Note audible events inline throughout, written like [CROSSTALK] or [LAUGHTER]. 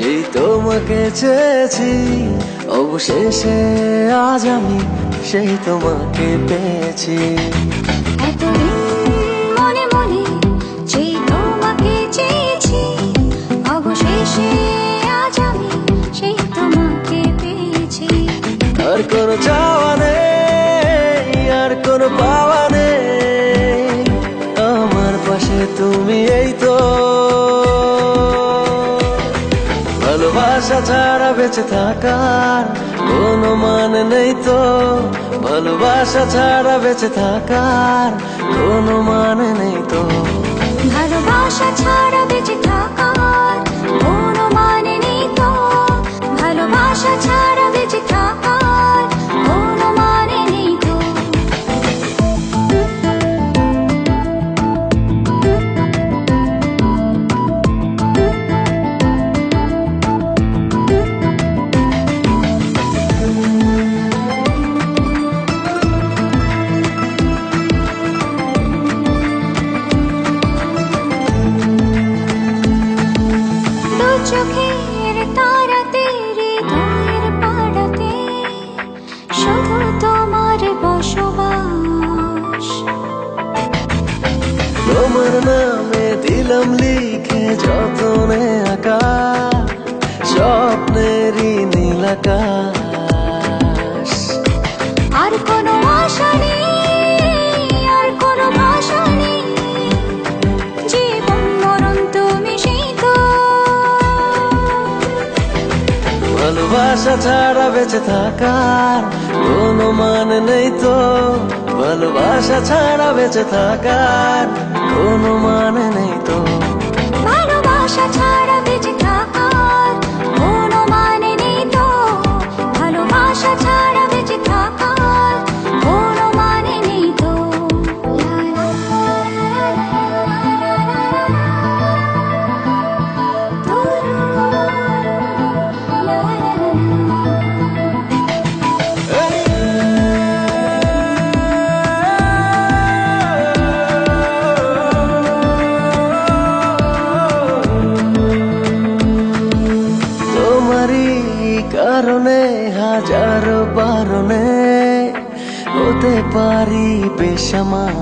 যেই তোমাকে চেয়েছি অবশেষে আজ আমি সেই তোমাকে পেয়েছি। মনে মনে যে তোমাকে চেয়েছি অবশেষে আজ আমি সেই তোমাকে পেয়েছি। আর করো চাওয়া ভালোবাসা ছাড়া বেঁচে থাকার কোনো মানে নেই তো। ভালোবাসা ছাড়া বেঁচে থাকার কোনো মানে নেই তো। ভালোবাসা ছাড়া বেঁচে থাকার চোখের তারাতে হৃদয়ের পাড়াতে শুধু তোমার বসবাস। তোমার নামে দিলাম লিখে যতনে ভালোবাসা ছাড়া বেঁচে থাকার কোনো মানে নেই তো। ভালোবাসা ছাড়া বেঁচে থাকার কোনো মানে নেই তো। ভালোবাসা ছাড়া কারণে হাজারো বারণে হতে পারি বেসামাল।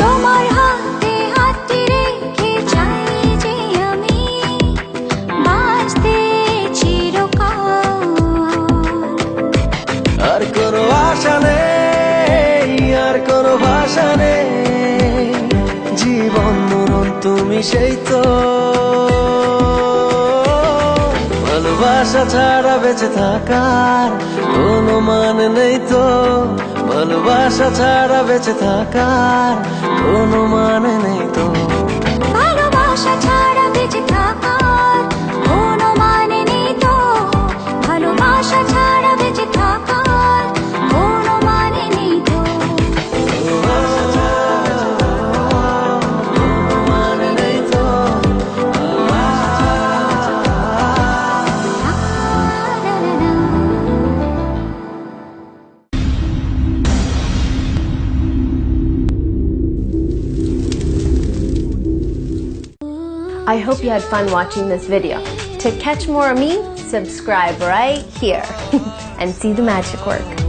তোমার হাতে হাতটি রেখে চাই যে আমি বাঁচতে চিরকাল। আর কোনো আশা নেই আর কোনো ভাষা নেই। জীবন মরণ তুমি সেই তো। ভালোবাসা ছাড়া বেঁচে থাকার কোনো মানে নেই তো। ভালোবাসা ছাড়া বেঁচে থাকার কোনো মানে নেই তো। I hope you had fun watching this video. To catch more of me, subscribe right here [LAUGHS] and see the magic work.